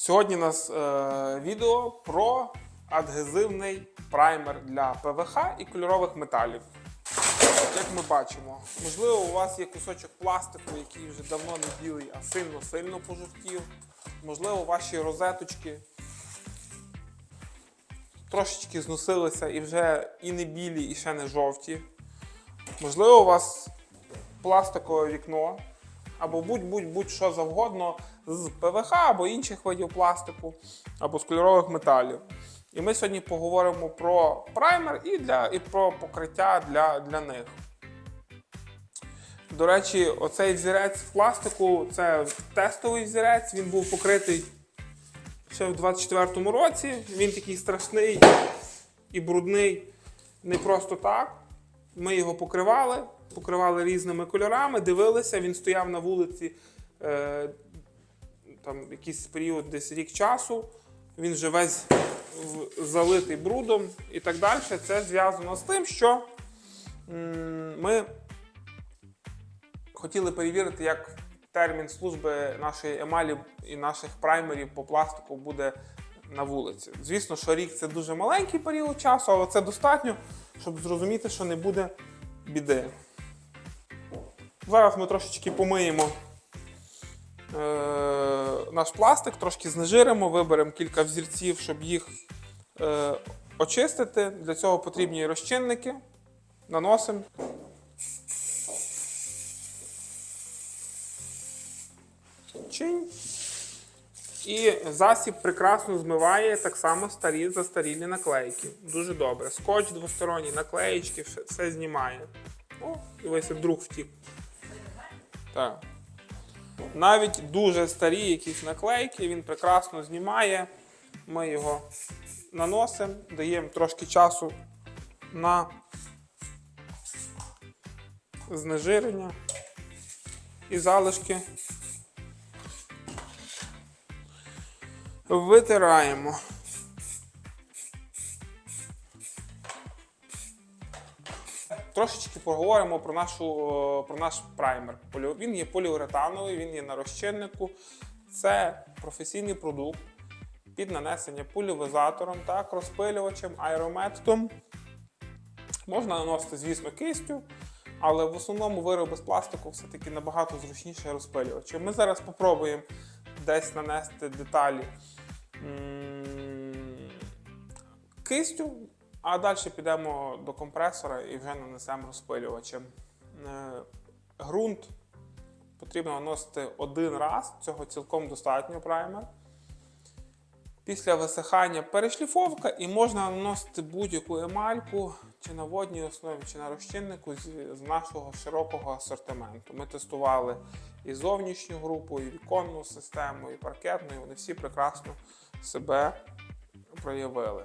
Сьогодні у нас е, відео про адгезивний праймер для ПВХ і кольорових металів. Як ми бачимо, можливо, у вас є кусочок пластику, який вже давно не білий, а сильно-сильно пожовтів. Можливо, ваші розеточки трошечки зносилися і вже і не білі, і ще не жовті. Можливо, у вас пластикове вікно, або будь-будь-будь-що завгодно з ПВХ або інших видів пластику, або з кольорових металів. І ми сьогодні поговоримо про праймер і, для, і про покриття для, для них. До речі, оцей взірець пластику це тестовий взірець, він був покритий ще в 24-му році. Він такий страшний і брудний не просто так. Ми його покривали, покривали різними кольорами, дивилися, він стояв на вулиці е, там якийсь період, десь рік часу. Він вже весь залитий брудом і так далі. Це зв'язано з тим, що ми хотіли перевірити, як термін служби нашої емалі і наших праймерів по пластику буде на вулиці. Звісно, що рік це дуже маленький період часу, але це достатньо, щоб зрозуміти, що не буде біди. Зараз ми трошечки помиємо е, наш пластик, трошки знежиримо, виберемо кілька взірців, щоб їх е, очистити. Для цього потрібні розчинники. Наносимо. І засіб прекрасно змиває так само старі застарілі наклейки. Дуже добре. Скотч двосторонній, наклеїчки, все, все знімає. О, і весь друг втік. Так. Навіть дуже старі якісь наклейки він прекрасно знімає. Ми його наносимо, даємо трошки часу на знежирення і залишки. Витираємо. Трошечки поговоримо про, нашу, е, про наш праймер. Він є поліуретановий, він є на розчиннику. Це професійний продукт під нанесення пульверизатором, так, розпилювачем, аерометодом. Можна наносити, звісно, кистю, але в основному вироби з пластику все-таки набагато зручніше розпилювачем. Ми зараз спробуємо десь нанести деталі кистю, а далі підемо до компресора і вже нанесемо розпилювачем. Е, Ґрунт потрібно наносити один раз, цього цілком достатньо праймер. Після висихання перешліфовка і можна наносити будь-яку емальку чи на водній основі, чи на розчиннику з нашого широкого асортименту. Ми тестували і зовнішню групу, і віконну систему, і паркетну, і вони всі прекрасно себе проявили.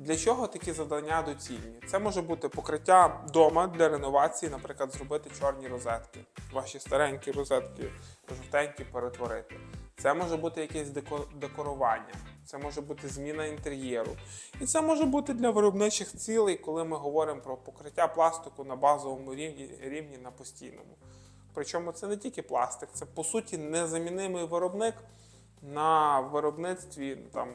Для чого такі завдання доцільні? Це може бути покриття вдома для реновації, наприклад, зробити чорні розетки, ваші старенькі розетки, жовтенькі перетворити. Це може бути якесь деко- декорування, це може бути зміна інтер'єру. І це може бути для виробничих цілей, коли ми говоримо про покриття пластику на базовому рівні, рівні на постійному. Причому це не тільки пластик, це по суті незамінимий виробник на виробництві там,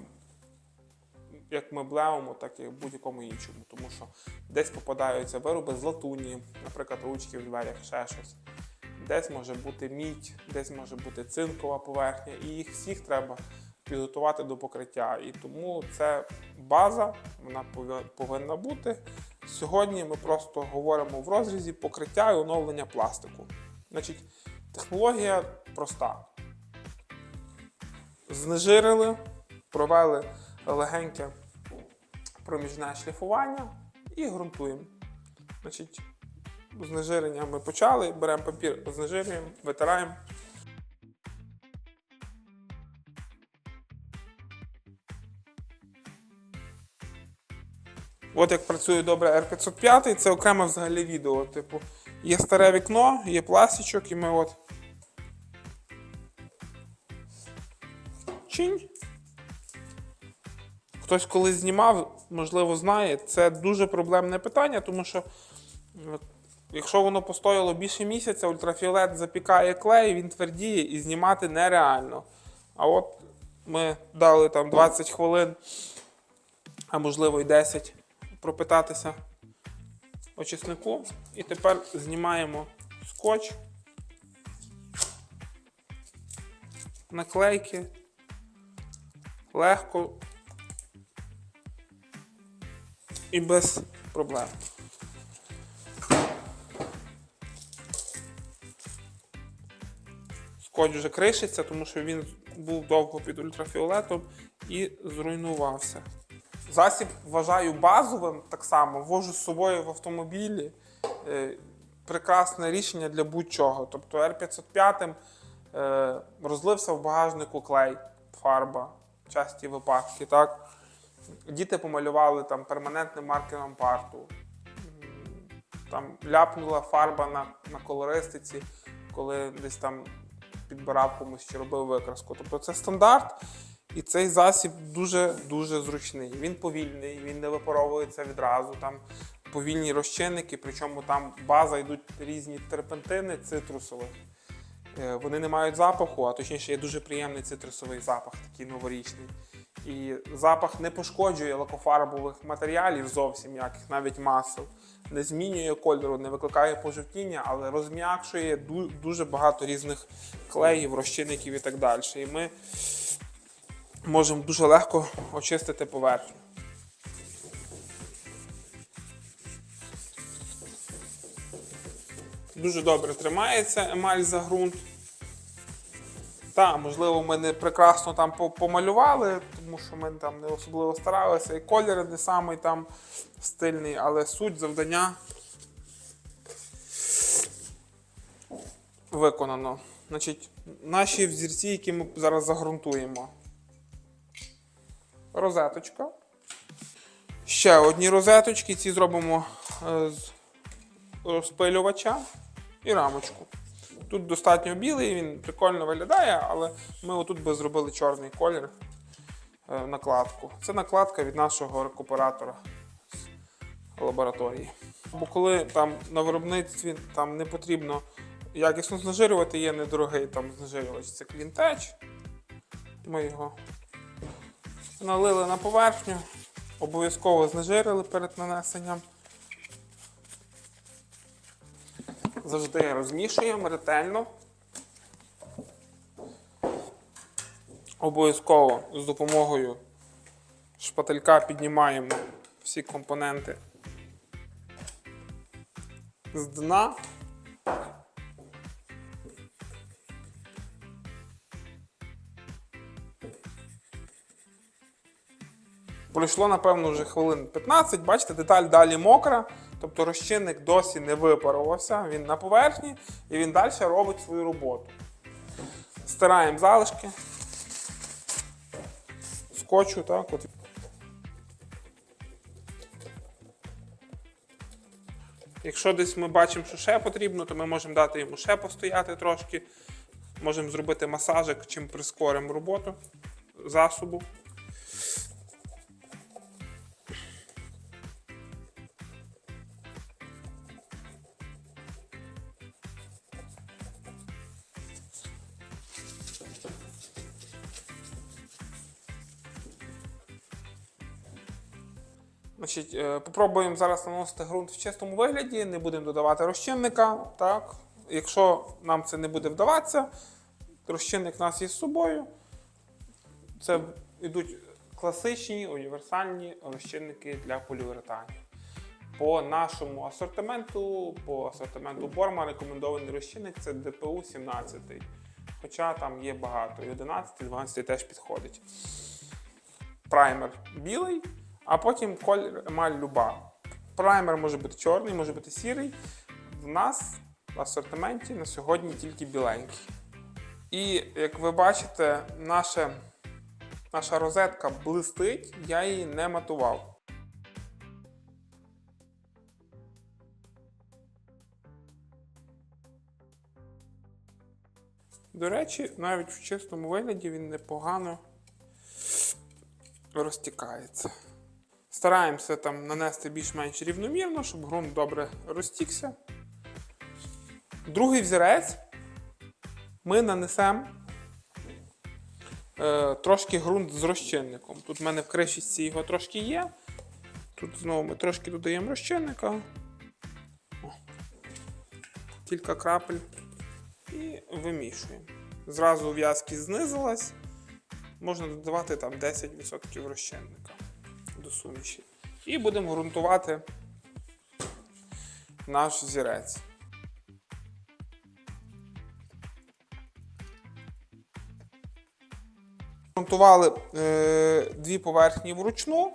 як меблевому, так і будь-якому іншому. Тому що десь попадаються вироби з латуні, наприклад, ручки в дверях, ще щось. Десь може бути мідь, десь може бути цинкова поверхня, і їх всіх треба підготувати до покриття. І тому це база, вона повинна бути. Сьогодні ми просто говоримо в розрізі покриття і оновлення пластику. Значить, технологія проста. Знежирили, провели легеньке проміжне шліфування і ґрунтуємо. Значить, знежирення ми почали, беремо папір, знежирюємо, витираємо. От як працює добре R505, це окреме взагалі відео. Типу, є старе вікно, є пластичок, і ми от. Чинь. Хтось колись знімав, можливо, знає, це дуже проблемне питання, тому що якщо воно постояло більше місяця, ультрафіолет запікає клей, він твердіє і знімати нереально. А от Ми дали там 20 хвилин, а можливо і 10 пропитатися очиснику. І тепер знімаємо скотч, наклейки, легко і без проблем. Скотч вже кришиться, тому що він був довго під ультрафіолетом і зруйнувався. Засіб вважаю базовим так само, вожу з собою в автомобілі. Е, прекрасне рішення для будь-чого. Тобто R505 е, розлився в багажнику клей, фарба, часті випадки. Так? Діти помалювали там перманентним маркером парту. Там ляпнула фарба на, на колористиці, коли десь там підбирав комусь чи робив викраску. Тобто це стандарт, і цей засіб дуже-дуже зручний. Він повільний, він не випаровується відразу. Там повільні розчинники, причому там база йдуть різні терпентини цитрусових. Е, Вони не мають запаху, а точніше є дуже приємний цитрусовий запах, такий новорічний. І запах не пошкоджує лакофарбових матеріалів зовсім ніяких, навіть масел. Не змінює кольору, не викликає пожовтіння, але розм'якшує дуже багато різних клеїв, розчинників і так далі. І ми можемо дуже легко очистити поверхню. Дуже добре тримається емаль за ґрунт. Так, можливо, ми не прекрасно там помалювали, тому що ми там не особливо старалися, і колір не самий там стильний, але суть завдання виконано. Значить, наші взірці, які ми зараз загрунтуємо. Розеточка. Ще одні розеточки. Ці зробимо е, з розпилювача і рамочку. Тут достатньо білий, він прикольно виглядає, але ми отут би зробили чорний колір е, накладку. Це накладка від нашого рекуператора з лабораторії. Бо коли там на виробництві там не потрібно якісно знежирювати, є недорогий там знежирювач, це клінтеч. Ми його налили на поверхню, обов'язково знежирили перед нанесенням. Завжди розмішуємо ретельно. Обов'язково з допомогою шпателька піднімаємо всі компоненти з дна. Пройшло, напевно, вже хвилин 15. Бачите, деталь далі мокра, тобто розчинник досі не випарувався, він на поверхні і він далі робить свою роботу. Стираємо залишки. Скотчу, так. От. Якщо десь ми бачимо, що ще потрібно, то ми можемо дати йому ще постояти трошки. Можемо зробити масажик, чим прискоримо роботу засобу. Значить, е, попробуємо зараз наносити ґрунт в чистому вигляді, не будемо додавати розчинника. Так? Якщо нам це не буде вдаватися, розчинник у нас є з собою. Це йдуть класичні універсальні розчинники для поліуретанів. По нашому асортименту, по асортименту Борма рекомендований розчинник це ДПУ 17. Хоча там є багато, і 11, і 12 теж підходить. Праймер білий, а потім колір емаль люба. Праймер може бути чорний, може бути сірий. В нас в асортименті на сьогодні тільки біленький. І як ви бачите, наша, наша розетка блистить, я її не матував. До речі, навіть в чистому вигляді він непогано розтікається. Стараємося там нанести більш-менш рівномірно, щоб ґрунт добре розтікся. Другий взірець ми нанесемо е, трошки ґрунт з розчинником. Тут в мене в кришечці його трошки є. Тут знову ми трошки додаємо розчинника. О. Кілька крапель. І вимішуємо. Зразу в'язкість знизилась. Можна додавати там 10% розчинника до суміші. І будемо ґрунтувати наш зірець. Ґрунтували е, дві поверхні вручну.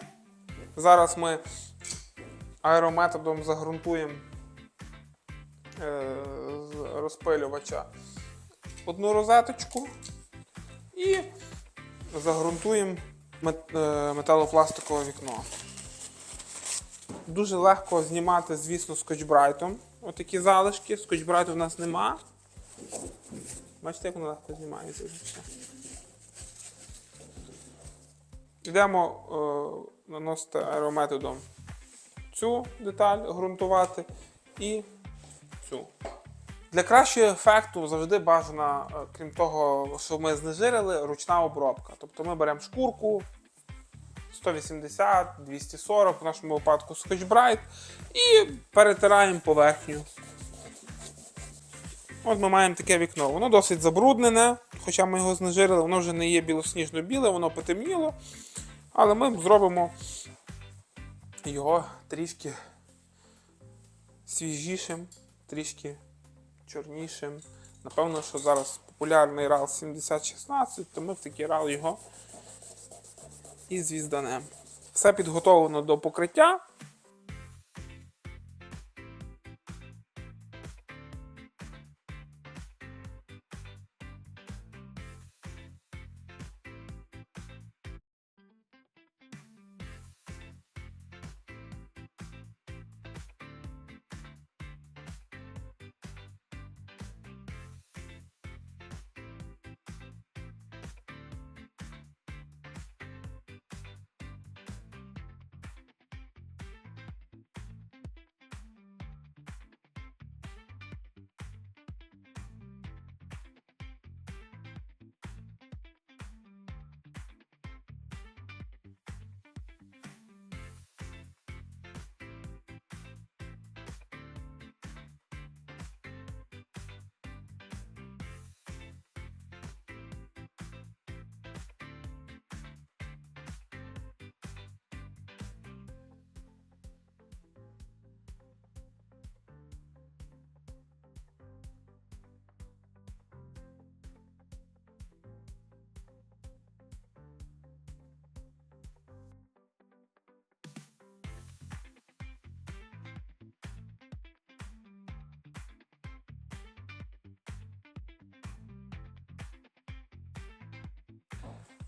Зараз ми аерометодом загрунтуємо е, з розпилювача одну розеточку і загрунтуємо металопластикове вікно. Дуже легко знімати, звісно, скотчбрайтом. Отакі залишки. Скотчбрайту в нас нема. Бачите, як воно легко знімається. Йдемо е, наносити аерометодом цю деталь, ґрунтувати і цю. Для кращого ефекту завжди бажана, е, крім того, що ми знежирили, ручна обробка. Тобто ми беремо шкурку 180, 240, в нашому випадку Scotch Brite, і перетираємо поверхню. От ми маємо таке вікно. Воно досить забруднене, хоча ми його знежирили, воно вже не є білосніжно-біле, воно потемніло. Але ми зробимо його трішки свіжішим, трішки чорнішим. Напевно, що зараз популярний RAL 7016, то ми в такий RAL його і звізданем. Все підготовлено до покриття.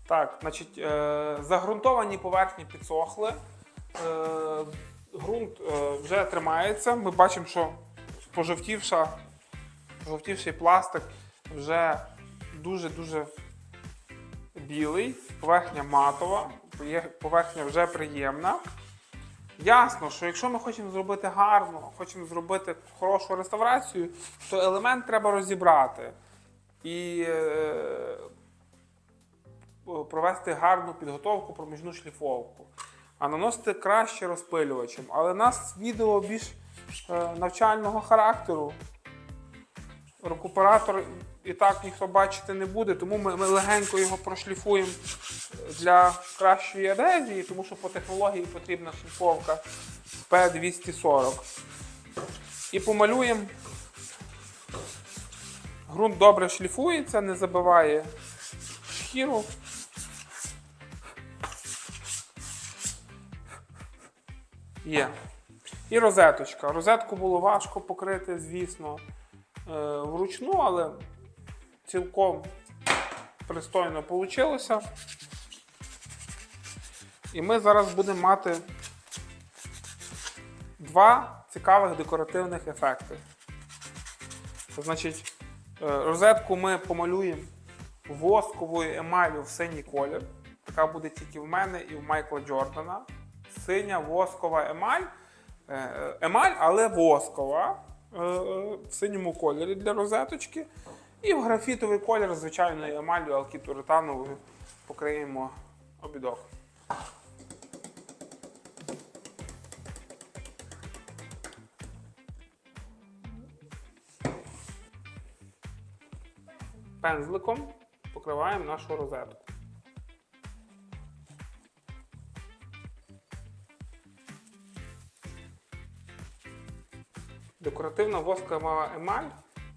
Так, значить, е, загрунтовані поверхні підсохли. Е, ґрунт е, вже тримається. Ми бачимо, що пожовтівша, пожовтівший пластик вже дуже-дуже білий, поверхня матова, поверхня вже приємна. Ясно, що якщо ми хочемо зробити гарно, хочемо зробити хорошу реставрацію, то елемент треба розібрати. І е, провести гарну підготовку, проміжну шліфовку. А наносити краще розпилювачем. Але у нас відео більш е, навчального характеру. Рекуператор і так ніхто бачити не буде, тому ми, ми легенько його прошліфуємо для кращої адезії, тому що по технології потрібна шліфовка P240. І помалюємо. Грунт добре шліфується, не забиває шкіру. Є. І розеточка. Розетку було важко покрити, звісно, е, вручну, але цілком пристойно вийшло. І ми зараз будемо мати два цікавих декоративних ефекти. Значить, е, розетку ми помалюємо восковою емаллю в синій колір. Така буде тільки в мене і в Майкла Джордана. Синя воскова емаль. Е, Емаль, але воскова е, в синьому кольорі для розеточки. І в графітовий колір звичайною емаллю алкітуретановою покриємо обідок. Пензликом покриваємо нашу розетку. Декоративна воскова емаль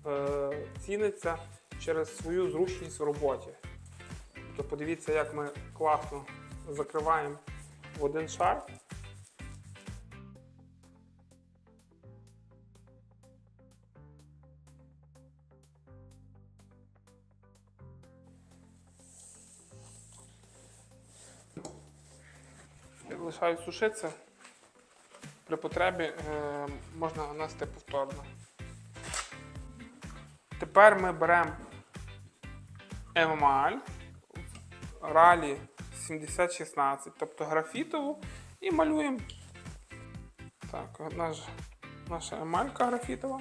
е, ціниться через свою зручність в роботі. То подивіться, як ми класно закриваємо в один шар. Лишають сушитися. При потребі е, можна нанести повторно. Тепер ми беремо емаль ралі 7016, тобто графітову, і малюємо. Так, от наш, наша емалька графітова.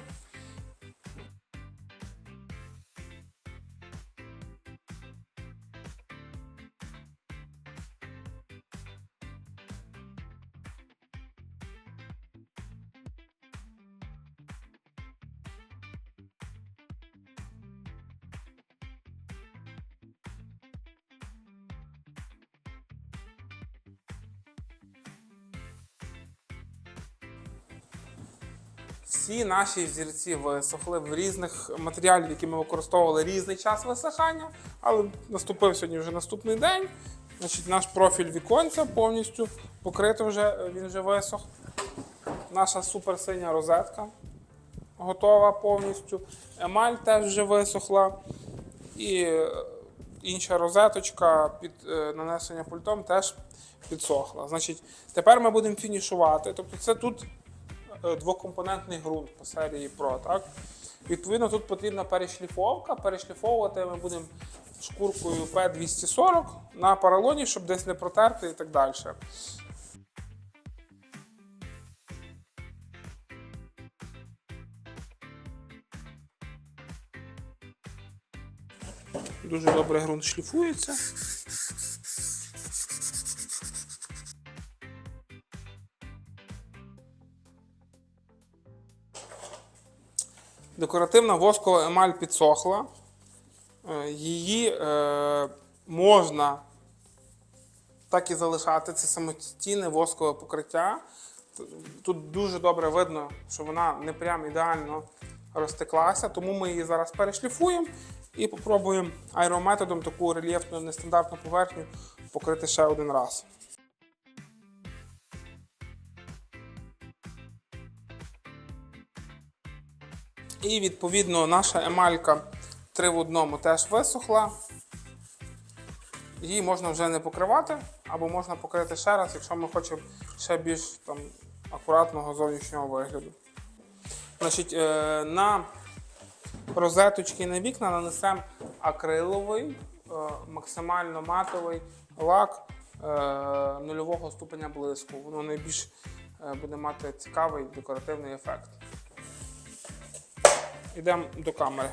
Всі наші взірці висохли в різних матеріалів, які ми використовували різний час висихання, але наступив сьогодні вже наступний день. Значить, наш профіль віконця повністю покритий вже, він вже висох. Наша суперсиня розетка готова повністю. Емаль теж вже висохла. І е, інша розеточка під е, нанесення пультом теж підсохла. Значить, тепер ми будемо фінішувати. Тобто це тут двокомпонентний ґрунт по серії Pro. Так? Відповідно, тут потрібна перешліфовка. Перешліфовувати ми будемо шкуркою P240 на поролоні, щоб десь не протерти і так далі. Дуже добре ґрунт шліфується. Декоративна воскова емаль підсохла. Е, Її е, можна так і залишати. Це самостійне воскове покриття. Тут дуже добре видно, що вона не прям ідеально розтеклася, тому ми її зараз перешліфуємо і попробуємо аерометодом таку рельєфну нестандартну поверхню покрити ще один раз. І відповідно наша емалька 3 в одному теж висохла. Її можна вже не покривати, або можна покрити ще раз, якщо ми хочемо ще більш там, акуратного зовнішнього вигляду. Значить, е, на розеточки на вікна нанесемо акриловий, е, максимально матовий лак е, нульового ступеня блиску. Воно найбільш буде мати цікавий декоративний ефект. Йдемо до камери.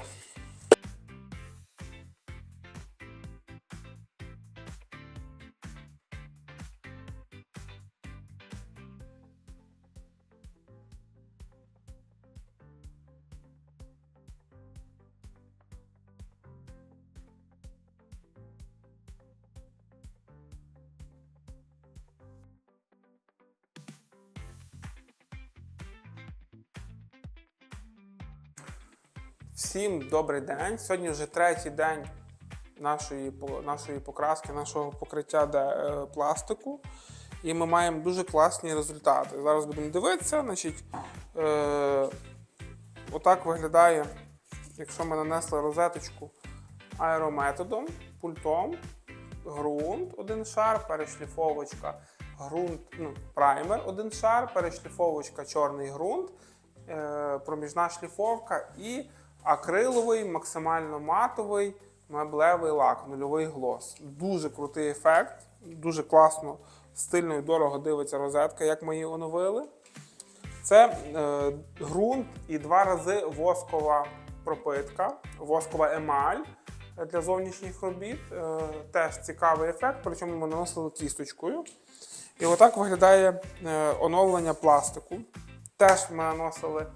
Всім добрий день. Сьогодні вже третій день нашої, нашої покраски, нашого покриття де, е, пластику. І ми маємо дуже класні результати. Зараз будемо дивитися. Значить, е, отак виглядає, якщо ми нанесли розеточку аерометодом, пультом, ґрунт один шар, перешліфовочка, ґрунт, ну, праймер один шар, перешліфовочка, чорний ґрунт, е, проміжна шліфовка і акриловий, максимально матовий меблевий лак, нульовий глос. Дуже крутий ефект, дуже класно, стильно і дорого дивиться розетка, як ми її оновили. Це е, ґрунт і два рази воскова пропитка, воскова емаль. для зовнішніх робіт. Е, Теж цікавий ефект, причому ми наносили кісточкою. І отак виглядає е, оновлення пластику. Теж ми наносили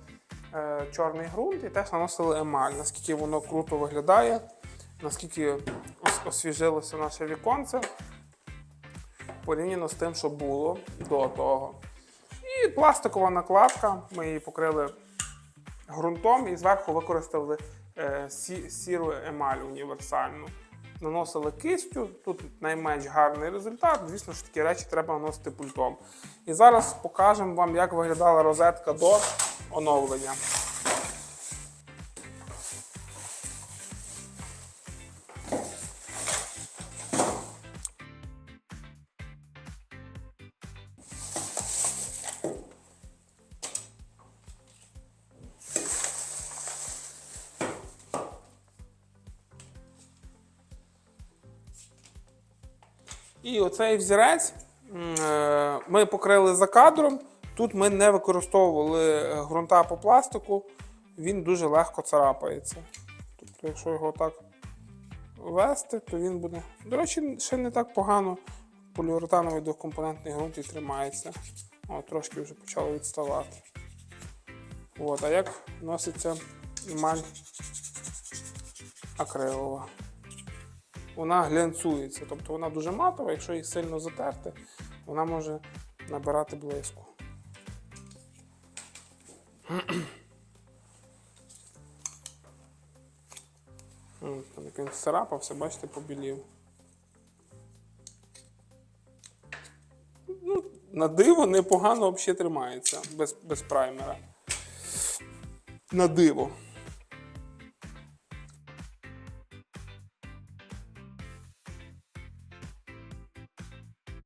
чорний ґрунт і теж наносили емаль. Наскільки воно круто виглядає, наскільки освіжилося наше віконце порівняно з тим, що було до того. І пластикова накладка. Ми її покрили ґрунтом і зверху використали е, сіру емаль універсальну. Наносили кистю, тут найменш гарний результат. Звісно ж такі речі треба наносити пультом. І зараз покажемо вам, як виглядала розетка до оновлення. І оцей взірець е, ми покрили за кадром. Тут ми не використовували е, ґрунта по пластику, він дуже легко царапається. Тобто, якщо його так вести, то він буде. До речі, ще не так погано поліуретановий двокомпонентний ґрунт і тримається. О, трошки вже почало відставати. От, а як носиться емаль акрилова? Вона глянцюється, тобто вона дуже матова, якщо її сильно затерти, вона може набирати блиску. Там як він сцарапався, бачите, побілів. Ну, на диво непогано взагалі тримається без, без праймера. На диво.